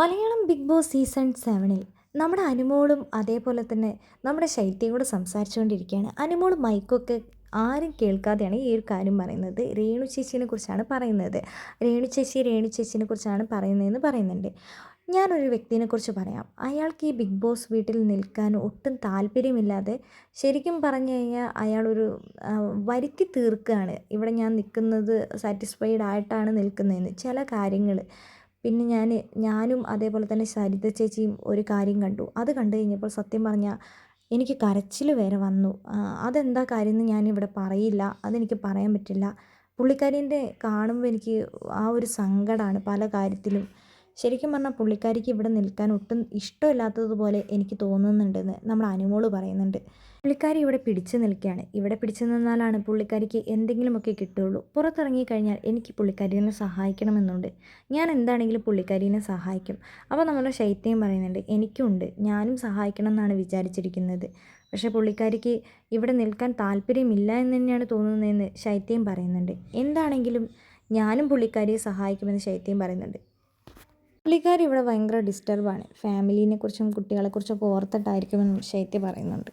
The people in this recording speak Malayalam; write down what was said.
മലയാളം ബിഗ് ബോസ് സീസൺ സെവനിൽ നമ്മുടെ അനുമോളും അതേപോലെ തന്നെ നമ്മുടെ ശൈത്യയും കൂടെ സംസാരിച്ചുകൊണ്ടിരിക്കുകയാണ്. അനുമോൾ മൈക്കൊക്കെ ആരും കേൾക്കാതെയാണ് ഈ ഒരു കാര്യം പറയുന്നത്. രേണു ചേച്ചിയെ കുറിച്ചാണ് പറയുന്നത്. രേണു ചേച്ചി രേണു ചേച്ചിനെ കുറിച്ചാണ് പറയുന്നതെന്ന് പറയുന്നുണ്ട്. ഞാനൊരു വ്യക്തിനെ കുറിച്ച് പറയാം. അയാൾക്ക് ഈ ബിഗ് ബോസ് വീട്ടിൽ നിൽക്കാൻ ഒട്ടും താല്പര്യമില്ലാതെ ശരിക്കും പറഞ്ഞു കഴിഞ്ഞാൽ അയാളൊരു വരുത്തി തീർക്കുകയാണ്. ഇവിടെ ഞാൻ നിൽക്കുന്നത് സാറ്റിസ്ഫൈഡ് ആയിട്ടാണ് നിൽക്കുന്നതെന്ന്. ചില കാര്യങ്ങൾ പിന്നെ ഞാൻ ഞാനും അതേപോലെ തന്നെ സരിത ചേച്ചിയും ഒരു കാര്യം കണ്ടു. അത് കണ്ടു കഴിഞ്ഞപ്പോൾ സത്യം പറഞ്ഞാൽ എനിക്ക് കരച്ചിൽ വരെ വന്നു. അതെന്താ കാര്യം എന്ന് ഞാനിവിടെ പറയില്ല. അതെനിക്ക് പറയാൻ പറ്റില്ല. പുള്ളിക്കാരീന്റെ കാണുമ്പോൾ എനിക്ക് ആ ഒരു സങ്കടമാണ് പല കാര്യത്തിലും. ശരിക്കും പറഞ്ഞാൽ പുള്ളിക്കാരിക്ക് ഇവിടെ നിൽക്കാൻ ഒട്ടും ഇഷ്ടമില്ലാത്തതുപോലെ എനിക്ക് തോന്നുന്നുണ്ടെന്ന് നമ്മൾ അനുമോൾ പറയുന്നുണ്ട്. പുള്ളിക്കാരി ഇവിടെ പിടിച്ചു നിൽക്കുകയാണ്. ഇവിടെ പിടിച്ചു നിന്നാലാണ് പുള്ളിക്കാരിക്ക് എന്തെങ്കിലുമൊക്കെ കിട്ടുള്ളൂ പുറത്തിറങ്ങി കഴിഞ്ഞാൽ എനിക്ക് പുള്ളിക്കാരിനെ സഹായിക്കണമെന്നുണ്ട്. ഞാൻ എന്താണെങ്കിലും പുള്ളിക്കാരിനെ സഹായിക്കും. അപ്പോൾ നമ്മുടെ ശൈത്യം പറയുന്നുണ്ട് എനിക്കുണ്ട്. ഞാനും സഹായിക്കണം എന്നാണ് വിചാരിച്ചിരിക്കുന്നത്. പക്ഷേ പുള്ളിക്കാരിക്ക് ഇവിടെ നിൽക്കാൻ താല്പര്യമില്ല എന്ന് തന്നെയാണ് തോന്നുന്നതെന്ന് ശൈത്യം പറയുന്നുണ്ട്. എന്താണെങ്കിലും ഞാനും പുള്ളിക്കാരിയെ സഹായിക്കുമെന്ന് ശൈത്യം പറയുന്നുണ്ട്. പുള്ളിക്കാരി ഇവിടെ ഭയങ്കര ഡിസ്റ്റർബാണ് ഫാമിലിനെ കുറിച്ചും കുട്ടികളെക്കുറിച്ചൊക്കെ ഓർത്തിട്ടായിരിക്കുമെന്ന് ശൈത്യ പറയുന്നുണ്ട്.